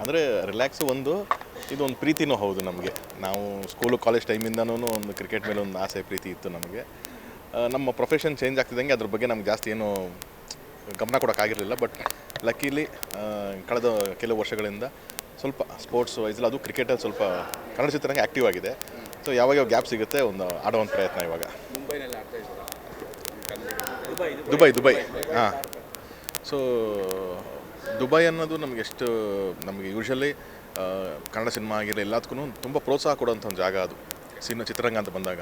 ಅಂದರೆ ರಿಲ್ಯಾಕ್ಸು ಒಂದು ಇದೊಂದು ಪ್ರೀತಿನೂ ಹೌದು ನಮಗೆ. ನಾವು ಸ್ಕೂಲು ಕಾಲೇಜ್ ಟೈಮಿಂದನೂ ಒಂದು ಕ್ರಿಕೆಟ್ ಮೇಲೆ ಒಂದು ಆಸೆ ಪ್ರೀತಿ ಇತ್ತು ನಮಗೆ. ನಮ್ಮ ಪ್ರೊಫೆಷನ್ ಚೇಂಜ್ ಆಗ್ತಿದ್ದಂಗೆ ಅದ್ರ ಬಗ್ಗೆ ನಮ್ಗೆ ಜಾಸ್ತಿ ಏನು ಗಮನ ಕೊಡೋಕ್ಕಾಗಿರಲಿಲ್ಲ ಬಟ್ ಲಕ್ಕೀಲಿ ಕಳೆದ ಕೆಲವು ವರ್ಷಗಳಿಂದ ಸ್ವಲ್ಪ ಸ್ಪೋರ್ಟ್ಸ್ ವೈಸಲ್ಲಿ ಅದು ಕ್ರಿಕೆಟಲ್ಲಿ ಸ್ವಲ್ಪ ಕನ್ನಡ ಚಿತ್ರರಂಗ ಆ್ಯಕ್ಟಿವ್ ಆಗಿದೆ. ಸೊ ಯಾವಾಗ ಯಾವ ಗ್ಯಾಪ್ ಸಿಗುತ್ತೆ ಒಂದು ಆಡೋ ಒಂದು ಪ್ರಯತ್ನ ಇವಾಗ. Dubai Dubai. ಹಾಂ. ಸೊ ದುಬೈ ಅನ್ನೋದು ನಮಗೆ ಎಷ್ಟು, ನಮಗೆ ಯೂಶಲಿ ಕನ್ನಡ ಸಿನಿಮಾ ಆಗಿರಲಿ ಎಲ್ಲದಕ್ಕೂ ತುಂಬ ಪ್ರೋತ್ಸಾಹ ಕೊಡೋಂಥ ಒಂದು ಜಾಗ ಅದು, ಸಿನಿಮಾ ಚಿತ್ರರಂಗ ಅಂತ ಬಂದಾಗ.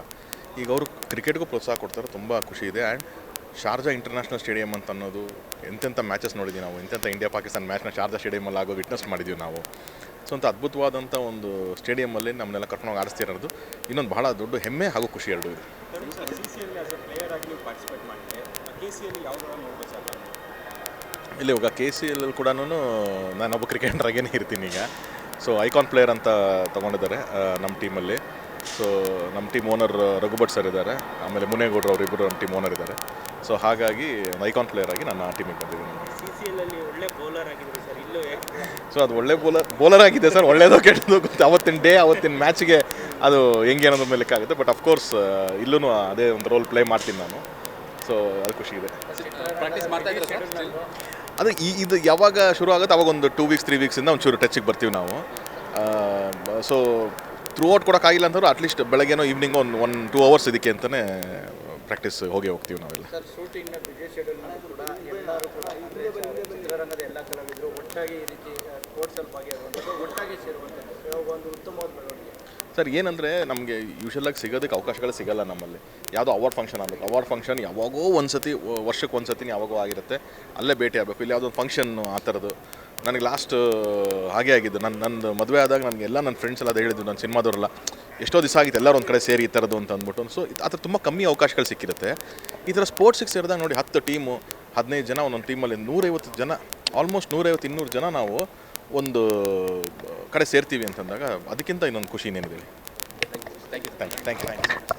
ಈಗ ಅವರು ಕ್ರಿಕೆಟ್ಗೂ ಪ್ರೋತ್ಸಾಹ ಕೊಡ್ತಾರೆ, ತುಂಬ ಖುಷಿ ಇದೆ. ಆ್ಯಂಡ್ ಶಾರ್ಜಾ ಇಂಟರ್ನ್ಯಾಷನಲ್ ಸ್ಟೇಡಿಯಂ ಅಂತ ಅನ್ನೋದು ಎಂತೆಂಥ ಮ್ಯಾಚಸ್ ನೋಡಿದ್ವಿ ನಾವು, ಎಂತೆಂಥ ಇಂಡಿಯಾ ಪಾಕಿಸ್ತಾನ ಮ್ಯಾಚ್ನ ಶಾರ್ಜಾ ಸ್ಟೇಡಿಯಮಲ್ಲಿ ಆಗೋ ವಿಟ್ನೆಸ್ ಮಾಡಿದ್ವಿ ನಾವು. ಸೊ ಅಂತ ಅದ್ಭುತವಾದಂಥ ಒಂದು ಸ್ಟೇಡಿಯಮಲ್ಲಿ ನಮ್ಮನ್ನೆಲ್ಲ ಕರ್ಕೊಂಡು ಆಡಿಸ್ತಿರೋದು, ಇನ್ನೊಂದು ಬಹಳ ದೊಡ್ಡ ಹೆಮ್ಮೆ ಹಾಗೂ ಖುಷಿ ಎರಡು ಇದೆ. ಇಲ್ಲಿ ಇವಾಗ ಕೆ ಸಿ ಎಲ್ ಕೂಡ ನಾನೊಬ್ಬ ಕ್ರಿಕೆಟರಾಗೇನೆ ಇರ್ತೀನಿ ಈಗ. ಸೊ ಐಕಾನ್ ಪ್ಲೇಯರ್ ಅಂತ ತೊಗೊಂಡಿದ್ದಾರೆ ನಮ್ಮ ಟೀಮಲ್ಲಿ ಸೊ ನಮ್ಮ ಟೀಮ್ ಓನರ್ ರಘುಭಟ್ ಸರ್ ಇದ್ದಾರೆ. ಆಮೇಲೆ ಮುನೇಗೌಡರು ಅವರಿಬ್ಬರು ನಮ್ಮ ಟೀಮ್ ಓನರ್ ಇದ್ದಾರೆ. ಸೊ ಹಾಗಾಗಿ ಒಂದು ಐಕಾನ್ ಪ್ಲೇಯರ್ ಆಗಿ ನಾನು ಆ ಟೀಮಿಗೆ ಬಂದಿದ್ದೀನಿ. ಸಿ ಸಿ ಎಲ್ಲಲ್ಲಿ ಒಳ್ಳೆ ಬೌಲರ್ ಆಗಿದ್ರು ಸರ್ ಇಲ್ಲೂ ಸೊ ಅದು ಒಳ್ಳೆ ಬೌಲರ್ ಬೌಲರ್ ಆಗಿದೆ ಸರ್ ಒಳ್ಳೇದೋ ಕೆಟ್ಟದ್ದು ಗೊತ್ತು? ಅವತ್ತಿನ ಡೇ ಅವತ್ತಿನ ಮ್ಯಾಚ್ಗೆ ಅದು ಹೆಂಗೆ ಅನ್ನೋದ್ರ ಮೇಲೆ ಲೆಕ್ಕಾಗುತ್ತೆ ಬಟ್ ಅಫ್ಕೋರ್ಸ್ ಇಲ್ಲೂ ಅದೇ ಒಂದು ರೋಲ್ ಪ್ಲೇ ಮಾಡ್ತೀನಿ ನಾನು. ಸೊ ಅದು ಖುಷಿ ಇದೆ. ಅದು ಈ ಇದು ಯಾವಾಗ ಶುರು ಆಗುತ್ತೆ ಅವಾಗ ಒಂದು ಟೂ ವೀಕ್ಸ್ ತ್ರೀ ವೀಕ್ಸಿಂದ ಒಂಚೂರು ಟಚ್ಗೆ ಬರ್ತೀವಿ ನಾವು. ಸೊ ಥ್ರೂ ಔಟ್ ಕೊಡೋಕ್ಕಾಗಿಲ್ಲ ಅಂತಂದ್ರೆ ಅಟ್ಲೀಸ್ಟ್ ಬೆಳಗ್ಗೆನೋ ಈವ್ನಿಂಗೋ ಒಂದು ಒನ್ ಟೂ ಅವರ್ಸ್ ಇದಕ್ಕೆ ಅಂತಲೇ ಪ್ರಾಕ್ಟೀಸ್ ಹೋಗಿ ಹೋಗ್ತೀವಿ ನಾವೆಲ್ಲ. ಒಟ್ಟಾಗಿ ಒಟ್ಟಾಗಿ ಸರ್, ಏನಂದರೆ ನಮಗೆ ಯೂಶಲಾಗಿ ಸಿಗೋದಕ್ಕೆ ಅವಕಾಶಗಳು ಸಿಗಲ್ಲ ನಮ್ಮಲ್ಲಿ. ಯಾವುದೋ ಅವಾರ್ಡ್ ಫಂಕ್ಷನ್ ಆಗಬೇಕು. ಅವಾರ್ಡ್ ಫಂಕ್ಷನ್ ಯಾವಾಗೋ ಒಂದು ಸತಿ ವರ್ಷಕ್ಕೆ ಒಂದು ಸತಿ ಯಾವಾಗೋ ಆಗಿರುತ್ತೆ. ಅಲ್ಲೇ ಭೇಟಿ ಆಗಬೇಕು. ಇಲ್ಲಿ ಯಾವುದೋ ಫಂಕ್ಷನ್ ಆ ಥರದ್ದು. ನನಗೆ ಲಾಸ್ಟ್ ಹಾಗೆ ಆಗಿದ್ದು. ನನ್ನ ನಂದು ಮದುವೆ ಆದಾಗ ನನಗೆ ಎಲ್ಲ ನನ್ನ ಫ್ರೆಂಡ್ಸ್ ಎಲ್ಲ ಅದು ಹೇಳಿದ್ದು ನನ್ನ ಸಿನಿಮಾದವರೆಲ್ಲ, ಎಷ್ಟೋ ದಿವಸ ಆಗಿತ್ತು. ಎಲ್ಲರೂ ಒಂದು ಕಡೆ ಸೇರಿ ಈ ಥರದ್ದು ಅಂತ ಅಂದ್ಬಿಟ್ಟು. ಸೊ ಆ ಥರ ತುಂಬ ಕಮ್ಮಿ ಅವಕಾಶಗಳು ಸಿಕ್ಕಿರುತ್ತೆ. ಈ ಥರ ಸ್ಪೋರ್ಟ್ಸಿಗೆ ಸೇರಿದಾಗ ನೋಡಿ, ಹತ್ತು ಟೀಮು ಹದಿನೈದು ಜನ ಒಂದೊಂದು ಟೀಮಲ್ಲಿ ನೂರೈವತ್ತು ಜನ ಆಲ್ಮೋಸ್ಟ್ ನೂರೈವತ್ತು ಇನ್ನೂರು ಜನ ನಾವು ಒಂದು ಕಡೆ ಸೇರ್ತೀವಿ ಅಂತಂದಾಗ ಅದಕ್ಕಿಂತ ಇನ್ನೊಂದು ಖುಷಿ ಇನ್ನೇನಿದೆ thank you thank you thank you thank you